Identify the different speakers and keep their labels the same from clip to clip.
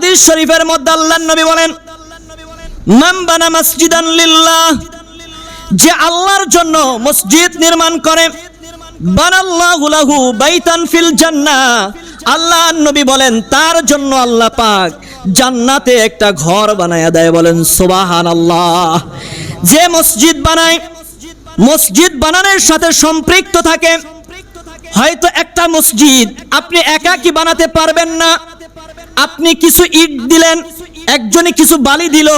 Speaker 1: হাদিস শরীফের মধ্যে আল্লাহর নবী বলেন, মান বানা মসজিদান লিল্লাহ যে আল্লাহর জন্য মসজিদ নির্মাণ করে, বানাল্লাহু লাহু বাইতান ফিল জান্নাহ আল্লাহ নবী বলেন, তার জন্য আল্লাহ পাক জান্নাতে একটা ঘর বানায়া দেয়। বলেন, সুবহানাল্লাহ যে মসজিদ বানায়, মসজিদ বানানোর সাথে সম্পৃক্ত থাকে। হয়তো একটা মসজিদ আপনি একা কি বানাতে পারবেন না আপনি কিছু ইট দিলেন একজনে কিছু বালি দিল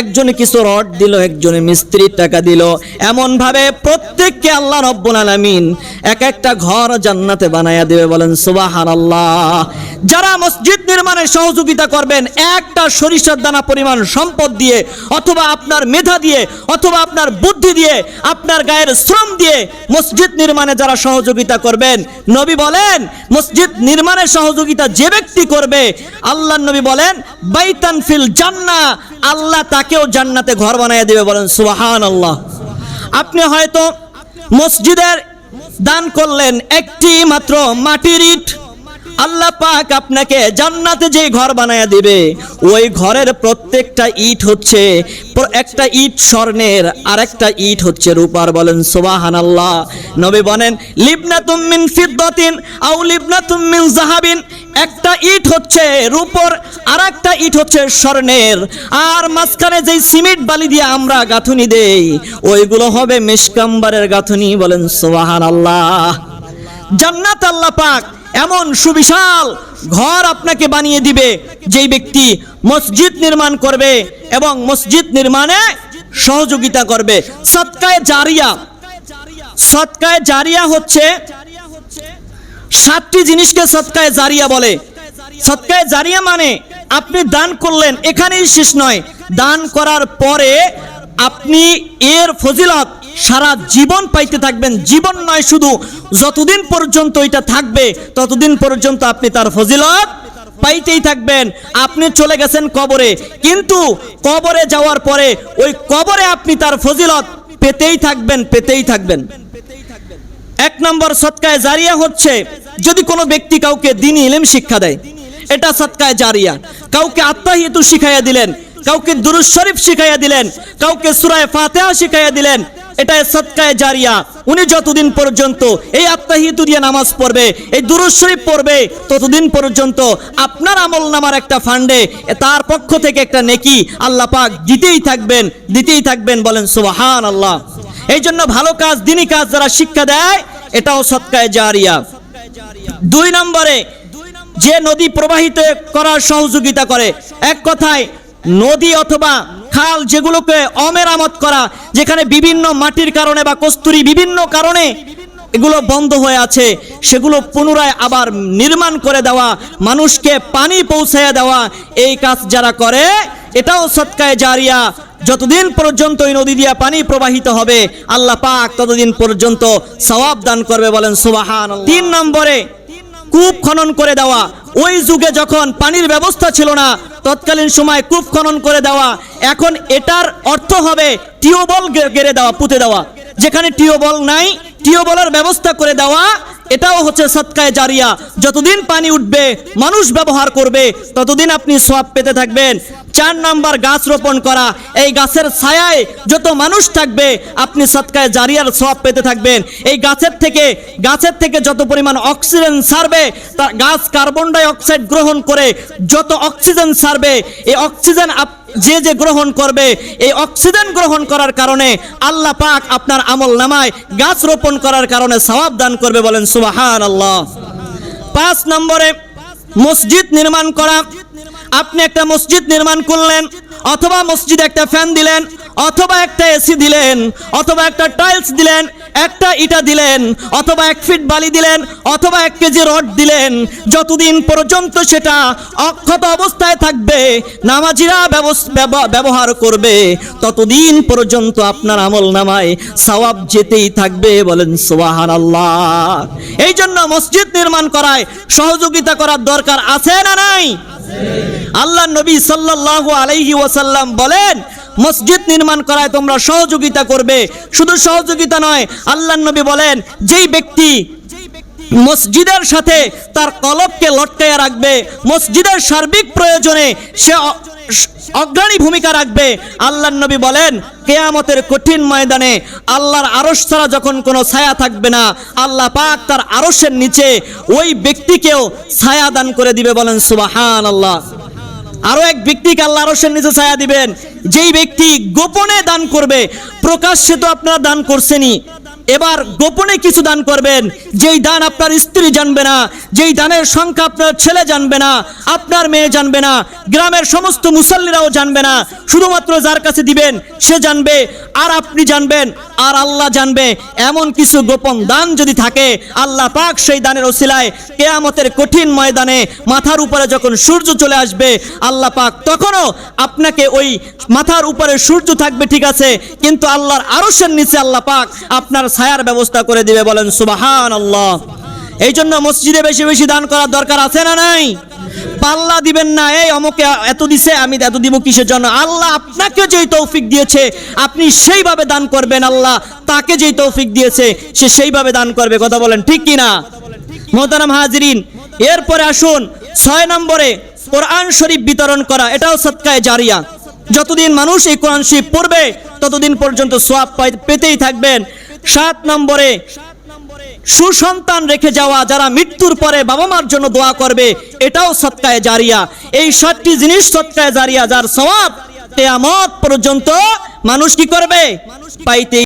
Speaker 1: একজনে কিছু রড দিল, একজনে মিস্ত্রির টাকা দিল। এমন ভাবে প্রত্যেককে আল্লাহ রব্বুল আলামিন এক একটা ঘর জান্নাতে বানায়া দেবে বলেন, সুবহানাল্লাহ। যারা মসজিদ নির্মাণে সহযোগিতা করবেন, একটা সরিষার দানা পরিমাণ সম্পদ দিয়ে, অথবা আপনার মেধা দিয়ে, অথবা আপনার বুদ্ধি দিয়ে, আপনার গায়ের শ্রম দিয়ে মসজিদ নির্মাণে যারা সহযোগিতা করবেন, নবী বলেন, মসজিদ নির্মাণে সহযোগিতা যে ব্যক্তি করবে আল্লাহ নবী বলেন, বাইতান ফিল জান্না আল্লাহ তাকেও জান্নাতে ঘর বানিয়ে দেবে বলেন সুবাহান আল্লাহ আপনি হয়তো মসজিদের দান করলেন, একটি মাত্র মাটির ইট। আল্লাহ পাক আপনাকে জান্নাতে যে ঘর বানায়া দিবে, ওই ঘরের প্রত্যেকটা ইট হচ্ছে একটা ইট স্বর্ণের আর একটা ইট হচ্ছে রূপার বলেন সোবাহান সুবহানাল্লাহ। নবী বলেন, লিবনাতুম মিন ফিদ্দাতিন আও লিবনাতুম মিন জাহাবিন একটা ইট হচ্ছে রূপর আর একটা ইট হচ্ছে স্বর্ণের। আর মাঝখানে যেই সিমেন্ট বালি দিয়ে আমরা গাঁথুনি দেই, ওইগুলো হবে মেশকাম্বারের গাঁথুনি বলেন সোহান আল্লাহ জান্নাত আল্লাহ পাক এমন সুবিশাল ঘর আপনাকে বানিয়ে দিবে, যেই ব্যক্তি মসজিদ নির্মাণ করবে এবং মসজিদ নির্মাণে সহযোগিতা করবে। সৎকায় জারিয়া। সৎকায় জারিয়া হচ্ছে সাতটি জিনিসকে সৎকায় জারিয়া বলে। সৎকায় জারিয়া মানে আপনি দান করলেন, এখানেই শেষ নয়। দান করার পরে আপনি এর ফজিলত সারা জীবন পাইতে থাকবেন। জীবন নয় শুধু, যতদিন পর্যন্ত এটা থাকবে, ততদিন পর্যন্ত আপনি তার ফজিলত পাইতেই থাকবেন। আপনি চলে গেছেন কবরে, কিন্তু কবরে যাওয়ার পরে ওই কবরে আপনি তার ফজিলত পেতেই থাকবেন পেতেই থাকবেন। এক নম্বর সৎকায় জারিয়া হচ্ছে, যদি কোনো ব্যক্তি কাউকে দিন ইলেম শিক্ষা দেয় এটা সৎকায় জারিয়া। কাউকে আত্মাহিতু শিখাইয়া দিলেন, কাউকে দুরুজ শরীফ শিখাইয়া দিলেন, কাউকে সুরায় ফাতেহা শিখাইয়া দিলেন এটা সৎকায় জারিয়া। উনি যতদিন পর্যন্ত এই আত্মাহিতু দিয়ে নামাজ পড়বে, এই দুরুজ শরীফ পড়বে, ততদিন পর্যন্ত আপনার আমল নামার একটা ফান্ডে তার পক্ষ থেকে একটা নেকি আল্লাহ পাক দিতেই থাকবেন দিতেই থাকবেন বলেন সুবহান আল্লাহ এই জন্য ভালো কাজ দিনই কাজ যারা শিক্ষা দেয়, এটাও সৎকায় জারিয়া। দুই নম্বরে যে নদী প্রবাহিত করার সহযোগিতা করে। এক কথায়, নদী অথবা খাল যেগুলোকে অমেরামত করা, যেখানে বিভিন্ন মাটির কারণে বা কস্তুরি বিভিন্ন কারণে এগুলো বন্ধ হয়ে আছে, সেগুলো পুনরায় আবার নির্মাণ করে দেওয়া, মানুষকে পানি পৌঁছাইয়া দেওয়া, এই কাজ যারা করে, এটাও সৎকায় জারিয়া, যতদিন পর্যন্ত ওই নদী দিয়া পানি প্রবাহিত হবে, আল্লাহ পাক ততদিন পর্যন্ত সওয়াব দান করবে বলেন সুবাহান তিন নম্বরে কূপ খনন করে দেওয়া। ওই যুগে যখন পানির ব্যবস্থা ছিল না, তৎকালীন সময় কূপ খনন করে দেওয়া। এখন এটার অর্থ হবে টিউবল গেড়ে দেওয়া, পুঁতে দেওয়া। যেখানে টিউবল নাই টিউবলের ব্যবস্থা করে দেওয়া, এটাও হচ্ছে সৎকায় জারিয়া। যতদিন পানি উঠবে, মানুষ ব্যবহার করবে, ততদিন আপনি সব পেতে থাকবেন। চার নাম্বার গাছ রোপণ করা। এই গাছের ছায়ায় যত মানুষ থাকবে, আপনি সৎকায় জারিয়ার সব পেতে থাকবেন। এই গাছের থেকে গাছের থেকে যত পরিমাণ অক্সিজেন ছাড়বে তা গাছ কার্বন ডাই অক্সাইড গ্রহণ করে যত অক্সিজেন ছাড়বে, এই অক্সিজেন যে যে গ্রহণ করবে, এই অক্সিজেন গ্রহণ করার কারণে আল্লাহ পাক আপনার আমল নামায় গাছ রোপণ করার কারণে সওয়াব দান করবে বলেন সুবাহান আল্লাহ পাঁচ নম্বরে মসজিদ নির্মাণ করা। আপনি একটা মসজিদ নির্মাণ করলেন, অথবা মসজিদে একটা ফ্যান দিলেন, অথবা একটা এসি দিলেন, অথবা একটা টাইলস দিলেন একটা ইটা দিলেন, অথবা এক ফিট বালি দিলেন, অথবা এক কেজি রড দিলেন, যতদিন পর্যন্ত সেটা অক্ষত অবস্থায় থাকবে, নামাজিরা ব্যবহার করবে, ততদিন পর্যন্ত আপনার আমল নামায় সওয়াব যেতেই থাকবে, বলেন সোহান আল্লাহ এই জন্য মসজিদ নির্মাণ করায় সহযোগিতা করার দরকার আছে না নাই? আল্লাহ নবী সাল্লাল্লাহু আলাইহি ওয়াসাল্লাম বলেন মসজিদ নির্মাণ করায় তোমরা সহযোগিতা করবে। শুধু সহযোগিতা নয় আল্লাহ নবী বলেন, যেই ব্যক্তি মসজিদের সাথে তার কলবকে লটকাইয়া রাখবে, মসজিদের সার্বিক প্রয়োজনে সে অগ্রণী ভূমিকা রাখবে আল্লাহ নবী বলেন, কেয়ামতের কঠিন ময়দানে আল্লাহর আরশ ছাড়া যখন কোনো ছায়া থাকবে না, আল্লাহ পাক তার আরশের নিচে ওই ব্যক্তিকেও ছায়া দান করে দিবে বলেন সুবাহান আল্লাহ আরও এক ব্যক্তিকে আল্লাহ আরশের নিচে ছায়া দিবেন। যেই ব্যক্তি গোপনে দান করবে, প্রকাশ্যে তো আপনারা দান করছেনই। এবার গোপনে কিছু দান করবেন, যেই দান আপনার স্ত্রী জানবে না, যেই দানের সংখ্যা আপনার ছেলে জানবে না, আপনার মেয়ে জানবে না, গ্রামের সমস্ত মুসল্লিরাও জানবে না, শুধুমাত্র যার কাছে দিবেন, সে জানবে, আর আপনি জানবেন আর আল্লাহ জানবে, এমন কিছু গোপন দান যদি থাকে, আল্লাহ পাক সেই দানের ওসিলায় কেয়ামতের কঠিন ময়দানে মাথার উপরে যখন সূর্য চলে আসবে, আল্লাহ পাক তখনও আপনাকে ওই মাথার উপরে সূর্য থাকবে, ঠিক আছে, কিন্তু আল্লাহর আরশের নিচে আল্লাহ পাক আপনার ছায়ার ব্যবস্থা করে দিবে বলেন সুবাহান আল্লাহ এই জন্য মসজিদে বেশি বেশি দান করার দরকার আছে না নাই? পাল্লা দিবেন না, এই অমুকে এত দিছে, আমি এত দিব কিসের জন্য? আল্লাহ আপনাকে যেই তৌফিক দিয়েছে, আপনি সেইভাবে দান করবেন আল্লাহ। তাকে যেই তৌফিক দিয়েছে, সে সেইভাবে দান করবে। কথা বলেন ঠিক কি না? মোহতারাম হাজিরিন, এরপরে আসুন ছয় নম্বরে কোরআন শরীফ বিতরণ করা। এটাও সৎকায় জারিয়া। যতদিন মানুষ এই কোরআন শরীফ পড়বে, ততদিন পর্যন্ত সোয়াব পেতেই থাকবেন। সাত নম্বরে সুসন্তান রেখে যাওয়া, যারা মৃত্যুর পরে বাবা মার জন্য দোয়া করবে, এটাও সত্যায় জারিয়া। এই সাতটি জিনিস সত্যায় জারিয়া, যার সবাব তেয়ামত পর্যন্ত মানুষ কি করবে? পাইতেই